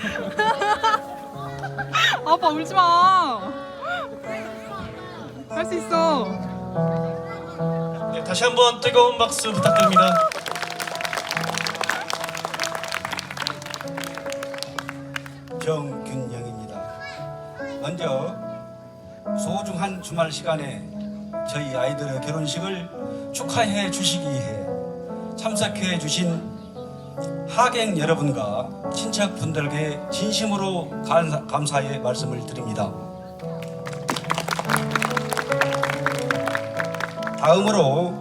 아빠 울지 마. 할 수 있어. 네, 다시 한번 뜨거운 박수 부탁드립니다. 정균영입니다. 먼저 소중한 주말 시간에 저희 아이들의 결혼식을 축하해 주시기 위해 참석해 주신 하객 여러분과 친척분들께 진심으로 감사- 감사의 말씀을 드립니다. 다음으로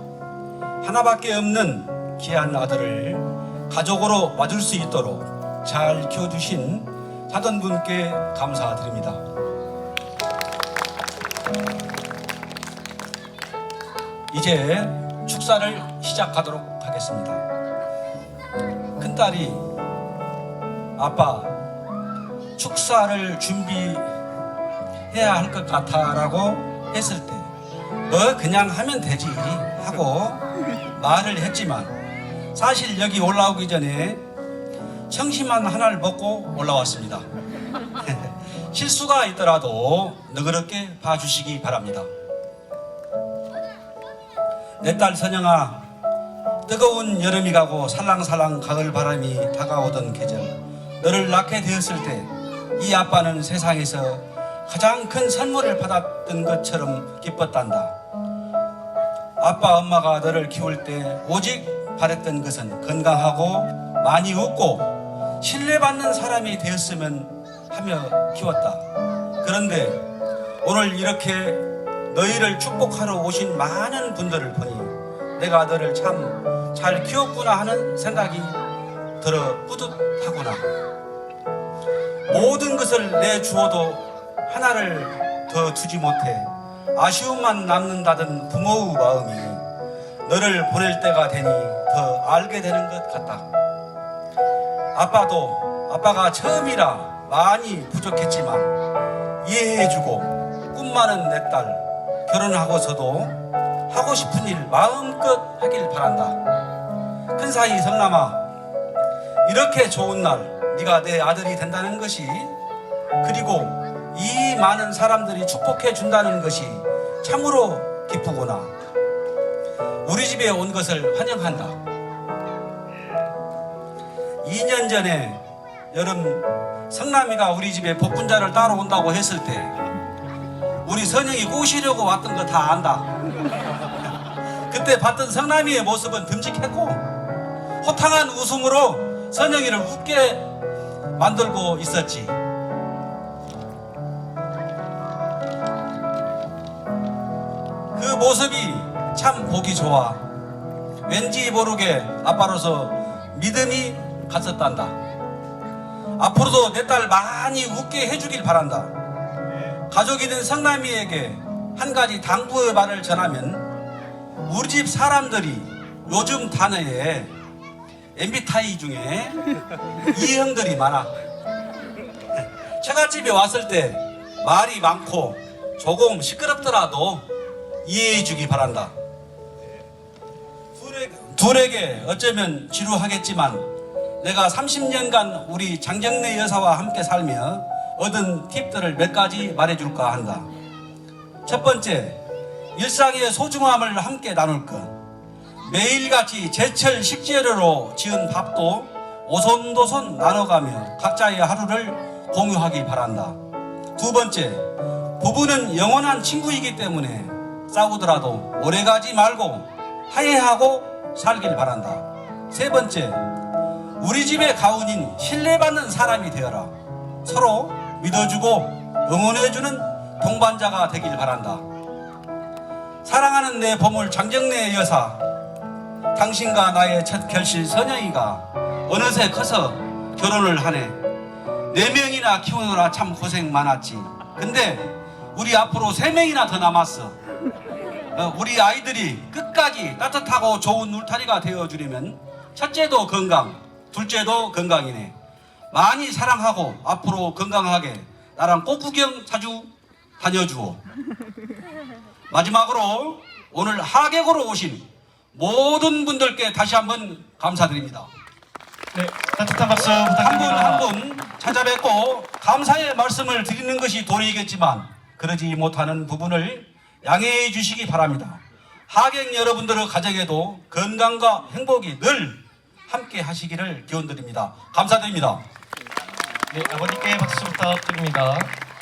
하나밖에 없는 귀한 아들을 가족으로 맞을 수 있도록 잘 키워주신 사돈분께 감사드립니다. 이제 축사를 시작하도록 하겠습니다. 큰딸이 아빠 축사를 준비해야 할 것 같아라고 했을 때너 그냥 하면 되지 하고 말을 했지만 사실 여기 올라오기 전에 청심환 하나를 먹고 올라왔습니다. 실수가 있더라도 너그럽게 봐주시기 바랍니다. 내 딸 선영아, 뜨거운 여름이 가고 살랑살랑 가을 바람이 다가오던 계절, 너를 낳게 되었을 때 이 아빠는 세상에서 가장 큰 선물을 받았던 것처럼 기뻤단다. 아빠 엄마가 너를 키울 때 오직 바랬던 것은 건강하고 많이 웃고 신뢰받는 사람이 되었으면 하며 키웠다. 그런데 오늘 이렇게 너희를 축복하러 오신 많은 분들을 보니 내가 너를 참 잘 키웠구나 하는 생각이 들어 뿌듯하구나. 모든 것을 내 주어도 하나를 더 주지 못해 아쉬움만 남는다던 부모의 마음이 너를 보낼 때가 되니 더 알게 되는 것 같다. 아빠도 아빠가 처음이라 많이 부족했지만 이해해주고 꿈 많은 내 딸 결혼하고서도 하고 싶은 일 마음껏 하길 바란다. 큰 사이 성남아 이렇게 좋은 날 네가 내 아들이 된다는 것이 그리고 이 많은 사람들이 축복해 준다는 것이 참으로 기쁘구나. 우리 집에 온 것을 환영한다. 2년 전에 여름 성남이가 우리 집에 복분자를 따러 온다고 했을 때 우리 선영이 꼬시려고 왔던 거 다 안다. 그때 봤던 성남이의 모습은 듬직했고 호탕한 웃음으로 선영이를 웃게 만들고 있었지. 그 모습이 참 보기 좋아. 왠지 모르게 아빠로서 믿음이 갔었단다. 앞으로도 내 딸 많이 웃게 해주길 바란다. 가족이 된 성남이에게 한 가지 당부의 말을 전하면 우리 집 사람들이 요즘 단어에 MBTI 중에 이 형들이 많아. 처갓집에 왔을 때 말이 많고 조금 시끄럽더라도 이해해 주기 바란다. 둘에게 어쩌면 지루하겠지만 내가 30년간 우리 장정래 여사와 함께 살며 얻은 팁들을 몇 가지 말해줄까 한다. 첫 번째, 일상의 소중함을 함께 나눌 것. 매일같이 제철 식재료로 지은 밥도 오손도손 나눠가며 각자의 하루를 공유하기 바란다. 두 번째, 부부는 영원한 친구이기 때문에 싸우더라도 오래가지 말고 화해하고 살길 바란다. 세 번째, 우리 집의 가훈인 신뢰받는 사람이 되어라. 서로 믿어주고 응원해주는 동반자가 되길 바란다. 사랑하는 내 보물 장정래 여사, 당신과 나의 첫 결실 선영이가 어느새 커서 결혼을 하네. 네 명이나 키우느라 참 고생 많았지. 근데 우리 앞으로 세 명이나 더 남았어. 어, 우리 아이들이 끝까지 따뜻하고 좋은 울타리가 되어주려면 첫째도 건강, 둘째도 건강이네. 많이 사랑하고 앞으로 건강하게 나랑 꽃구경 자주 다녀주오. 마지막으로 오늘 하객으로 오신 모든 분들께 다시 한번 감사드립니다. 네, 따뜻한 박수 한분 부탁드립니다. 한분 찾아뵙고 감사의 말씀을 드리는 것이 도리이겠지만 그러지 못하는 부분을 양해해 주시기 바랍니다. 하객 여러분들의 가정에도 건강과 행복이 늘 함께 하시기를 기원드립니다. 감사드립니다. 네, 아버님께 박수 부탁드립니다.